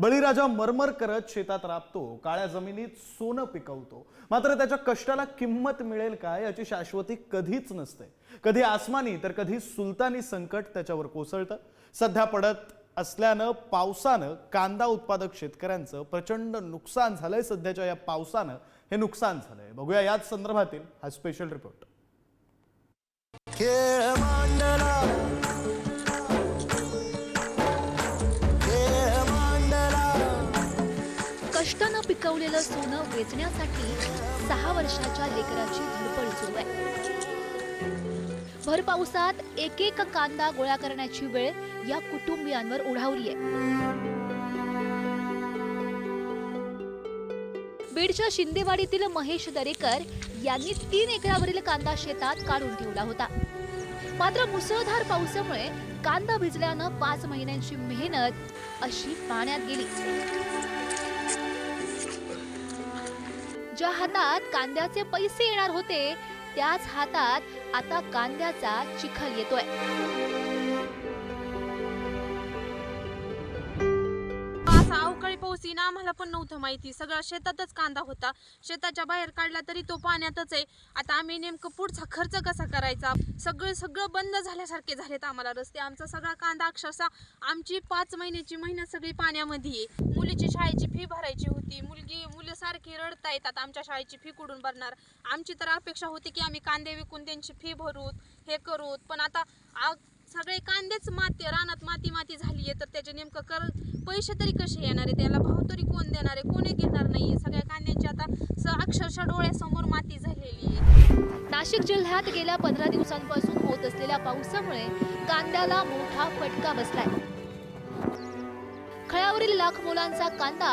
बळीराजा मरमर करत शेतात राबतो काळ्या जमिनीत सोनं पिकवतो. मात्र त्याच्या कष्टाला किंमत मिळेल का याची शाश्वती कधीच नसते. कधी आसमानी तर कधी सुलतानी संकट त्याच्यावर कोसळतं. सध्या पडत असल्यानं पावसानं कांदा उत्पादक शेतकऱ्यांचं प्रचंड नुकसान झालंय. सध्याच्या या पावसानं हे नुकसान झालंय. बघूया याच संदर्भातील हा स्पेशल रिपोर्ट कष्टानं सोनं वेचण्यासाठी सहा वर्षाच्या लेकराची धडपड सुरू आहे. भर पावसात एक एक कांदा गोळा करण्याची वेळ या कुटुंबियांवर ओढावली आहे. बीडच्या शिंदेवाडीतील महेश दरेकर यांनी तीन एकरावरील कांदा शेतात काढून ठेवला होता. मात्र मुसळधार पावसामुळे कांदा भिजल्यानं पाच महिन्यांची मेहनत अशी पाण्यात गेली. ज्या हातात कांद्याचे पैसे येणार होते. त्याच हातात आता कांद्याचा चिखल येतोय. सीन आम्हाला पण नव्हतं माहिती. सगळा शेतातच कांदा होता. शेताच्या बाहेर काढला तरी तो पाण्यातच आहे. आता आम्ही नेमकं पुढचा खर्च कसा करायचा? सगळं सगळं बंद झाल्यासारखे झालेत आम्हाला रस्ते. आमचा सगळा कांदा अक्षरशः आमची पाच महिन्याची मेहनत सगळी पाण्यामध्ये आहे. मुलीची शाळेची फी भरायची होती. मुलगी मुलं सारखी रडता येतात आमच्या शाळेची फी कुठून भरणार? आमची तर अपेक्षा होती की आम्ही कांदे विकून त्यांची फी भरूत हे करूत पण आता सगळे कांदेच माती रानात माती माती झाली आहे तर त्याचे नेमकं कर पैसे तरी कसे येणार आहे? त्याला भाव तरी कोण देणार आहे कोणी घेणार नाहीये सगळ्या कांद्यांची आता स अक्षरशः डोळ्यासमोर माती झालेली आहे नाशिक जिल्ह्यात गेल्या पंधरा दिवसांपासून होत असलेल्या पावसामुळे कांद्याला मोठा फटका बसलाय. खळ्यावरील लाख मुलांचा कांदा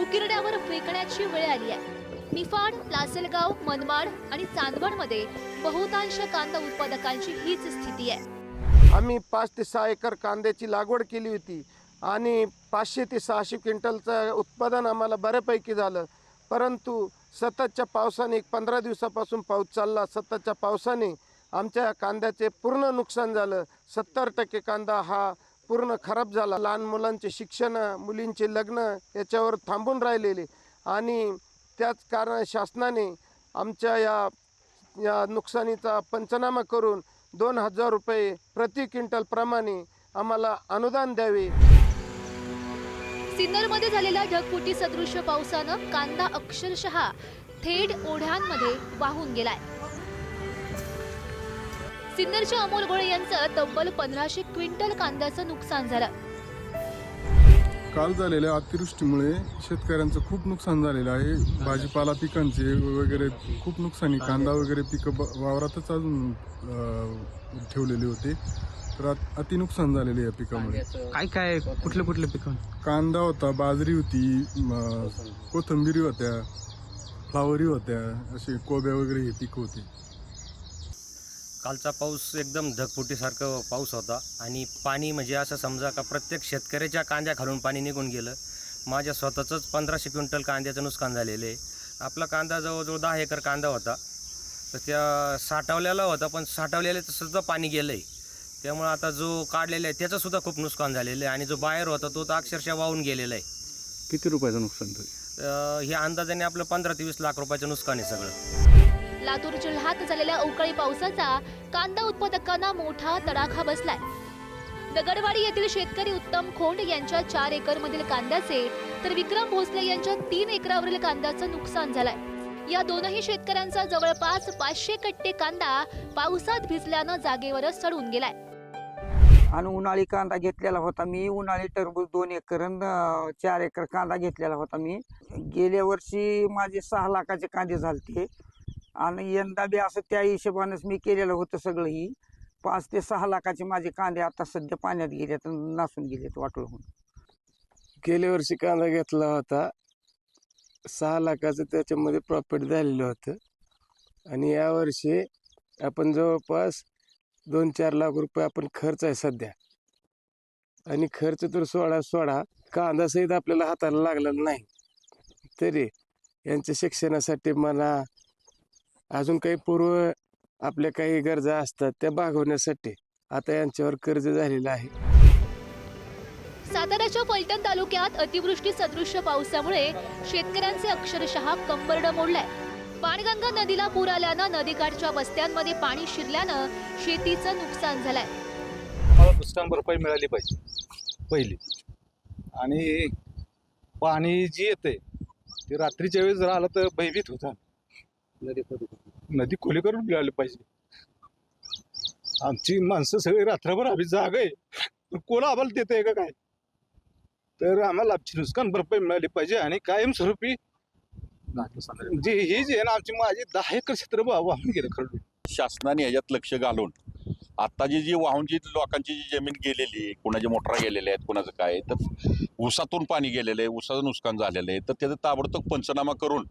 उकिरड्यावर फेकण्याची वेळ आली आहे. निफाड लासलगाव मनमाड आणि चांदवडमध्ये बहुतांश कांदा उत्पादकांची हीच स्थिती आहे. आम्ही पाच ते सहा एकर कांद्याची लागवड केली होती आणि पाचशे ते सहाशे क्विंटलचं उत्पादन आम्हाला बऱ्यापैकी झालं. परंतु सततच्या पावसाने एक पंधरा दिवसापासून पाऊस चालला. सततच्या पावसाने आमच्या कांद्याचे पूर्ण नुकसान झालं. सत्तर टक्के कांदा हा पूर्ण खराब झाला. लहान मुलांचे शिक्षण मुलींचे लग्न याच्यावर थांबून राहिलेले. आणि त्याच कारण शासनाने आमच्या या या नुकसानीचा पंचनामा करून दोन हजार रुपये प्रति क्विंटलप्रमाणे आम्हाला अनुदान द्यावे. सिन्नरमध्ये झालेल्या ढगफुटी सदृश्य पावसानं कांदा अक्षरशः थेट ओढ्यांमध्ये वाहून गेलाय. सिन्नरच्या अमोल गोळे यांचं तब्बल पंधराशे क्विंटल कांद्याचं नुकसान झालं. काल झालेल्या अतिवृष्टीमुळे शेतकऱ्यांचं खूप नुकसान झालेलं आहे. भाजीपाला पिकांचे वगैरे खूप नुकसानी कांदा वगैरे पिकं ब- वावरातच अजून ठेवलेले होते. तर अत- नुकसान झालेले या पिकामुळे. काय काय कुठले कुठले पिकं? कांदा होता बाजरी होती कोथिंबिरी होत्या फ्लावरी होत्या असे कोब्या वगैरे हे पीक होते. कालचा पाऊस एकदम ढगफुटीसारखं पाऊस होता. आणि पाणी म्हणजे असं समजा का प्रत्येक शेतकऱ्याच्या कांद्या खालून पाणी निघून गेलं. माझ्या स्वतःचंच पंधराशे क्विंटल कांद्याचं नुकसान झालेलं आहे. आपला कांदा जवळजवळ दहा एकर कांदा होता. तर त्या साठवलेला होता पण साठवलेलं सुद्धा पाणी गेलं आहे त्यामुळं आता जो काढलेला आहे त्याचं सुद्धा खूप नुकसान झालेलं आहे. आणि जो बाहेर होता तो तर अक्षरशः वाहून गेलेला आहे. किती रुपयाचं नुकसान हे अंदाजाने आपलं पंधरा ते वीस लाख रुपयाचं नुकसान आहे सगळं. लातूर जिल्ह्यात झालेल्या अवकाळी पावसाचा कांदा उत्पादकांना मोठा तडाखा बसलाय. दगडवाडी येथील शेतकरी उत्तम खोंड यांच्या चार एकर मधील कांद्याचे तर विक्रम भोसले यांच्या तीन एकरावरील कांद्याचं नुकसान झालंय. या दोनही शेतकऱ्यांचा जवळपास पाचशे कट्टे कांदा पावसात भिजल्यानं जागेवरच सडून गेलाय. आणि उन्हाळी कांदा घेतलेला होता मी. उन्हाळी टरबूज दोन एकर चार एकर कांदा घेतलेला होता मी. गेल्या वर्षी माझे सहा लाखाचे कांदे झालते. आणि यंदा बी असं त्या हिशोबानेच मी केलेलं होतं सगळं ही पाच ते सहा लाखाचे माझे कांदे आता सध्या पाण्यात गेलेत आणि नासून गेलेत वाटलं होऊन गेल्या वर्षी कांदा घेतला होता. सहा लाखाचं त्याच्यामध्ये प्रॉफिट झालेलं होतं. आणि यावर्षी आपण जवळपास दोन चार लाख रुपये आपण खर्च आहे सध्या. आणि खर्च तर सोळा सोळा कांदा सहित आपल्याला हाताला लागलेला नाही. तरी यांच्या शिक्षणासाठी मला अजून काही पूर्व आपल्या काही गरजा असतात त्या भागवण्यासाठी आता यांच्यावर कर्ज झालेलं आहे. साताऱ्याच्या फलटण तालुक्यात अतिवृष्टी सदृश्य पावसामुळे शेतकऱ्यांचे अक्षरशः कंबरड मोडलाय. पाणगंगा नदीला पूर आल्यानं नदीकाठच्या वस्त्यांमध्ये पाणी शिरल्यानं शेतीचं नुकसान झालंय. मला नुकसान भरपाई मिळाली पाहिजे पहिली. आणि पाणी जी येते ते रात्रीच्या वेळेस जर आलं तर भयभीत होता. नदी नदी खोली करून मिळाली पाहिजे. आमची माणसं सगळी रात्रभर आम्ही जाग आहे. कोण आम्हाला देत आहे का काय? तर आम्हाला आमची नुकसान भरपाई मिळाली पाहिजे आणि कायमस्वरूपी जी हे जे आहे ना आमची माझी दहा एकर क्षेत्र वाहून गेलं खरं शासनाने याच्यात लक्ष घालून आत्ताची जी वाहून जी लोकांची जी जमीन गेलेली आहे कोणाच्या मोटरा गेलेल्या आहेत कुणाचं काय तर ऊसातून पाणी गेलेलं आहे ऊसाचं नुकसान झालेलं आहे तर त्याचं ताबडतोब पंचनामा करून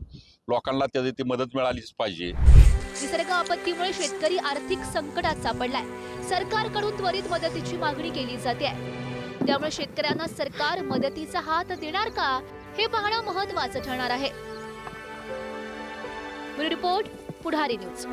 लोकांना त्याची ती मदत मिळालीच पाहिजे. निसर्ग आपत्तीमुळे शेतकरी आर्थिक संकटात सापडलाय. सरकारकडून त्वरित मदतीची मागणी केली जाते. त्यामुळे शेतकऱ्यांना सरकार मदतीचा हात देणार का हे पाहणं महत्वाचं ठरणार आहे. Report Pudhari news.